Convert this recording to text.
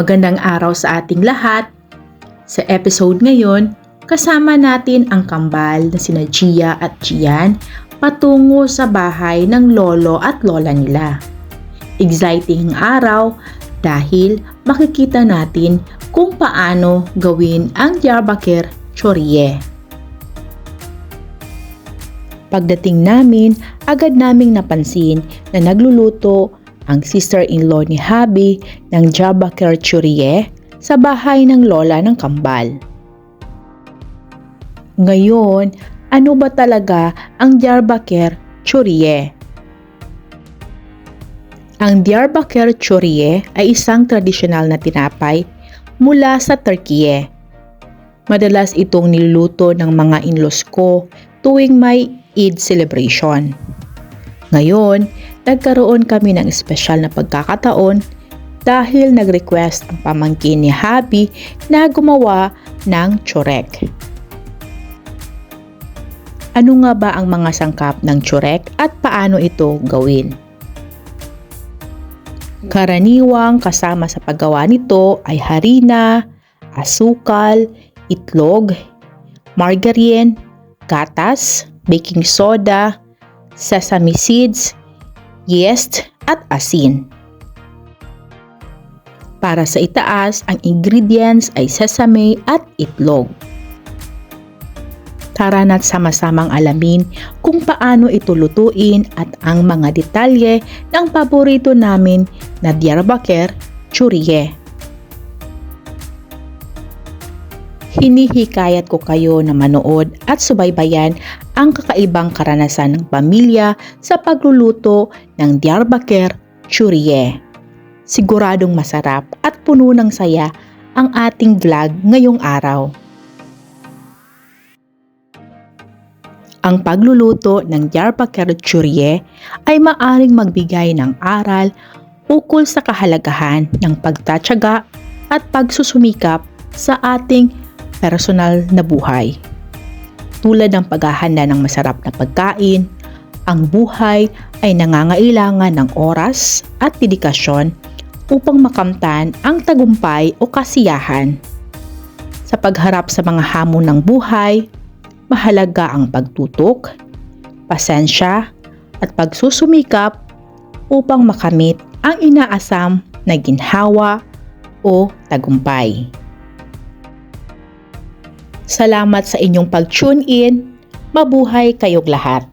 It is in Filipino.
Magandang araw sa ating lahat. Sa episode ngayon, kasama natin ang kambal na sina Gia at Gian patungo sa bahay ng lolo at lola nila. Exciting araw dahil makikita natin kung paano gawin ang Diyarbakir Chorie. Pagdating namin, agad naming napansin na nagluluto ang sister-in-law ni Habi ng Diyarbakir Chorie sa bahay ng lola ng kambal. Ngayon, ano ba talaga ang Diyarbakir Chorie? Ang Diyarbakir Chorie ay isang tradisyonal na tinapay mula sa Turkiye. Madalas itong niluluto ng mga inlos ko tuwing may Eid celebration. Ngayon, nagkaroon kami ng espesyal na pagkakataon dahil nag-request ang pamangkin ni Habi na gumawa ng chorek. Ano nga ba ang mga sangkap ng chorek at paano ito gawin? Karaniwang kasama sa paggawa nito ay harina, asukal, itlog, margarine, gatas, baking soda, sesame seeds, yeast at asin. Para sa itaas, ang ingredients ay sesame at itlog. Tara na't sama-samang alamin kung paano ito lutuin at ang mga detalye ng paborito namin na Diyarbakir Churie. Hinihikayat ko kayo na manood at subaybayan ang kakaibang karanasan ng pamilya sa pagluluto ng Diyarbakir Churie. Siguradong masarap at puno ng saya ang ating vlog ngayong araw. Ang pagluluto ng Diyarbakir Churie ay maaring magbigay ng aral ukol sa kahalagahan ng pagtatyaga at pagsusumikap sa ating personal na buhay. Tulad ng paghahanda ng masarap na pagkain, ang buhay ay nangangailangan ng oras at dedikasyon upang makamtan ang tagumpay o kasiyahan. Sa pagharap sa mga hamon ng buhay, mahalaga ang pagtutok, pasensya at pagsusumikap upang makamit ang inaasam na ginhawa o tagumpay. Salamat sa inyong pag-tune in. Mabuhay kayong lahat.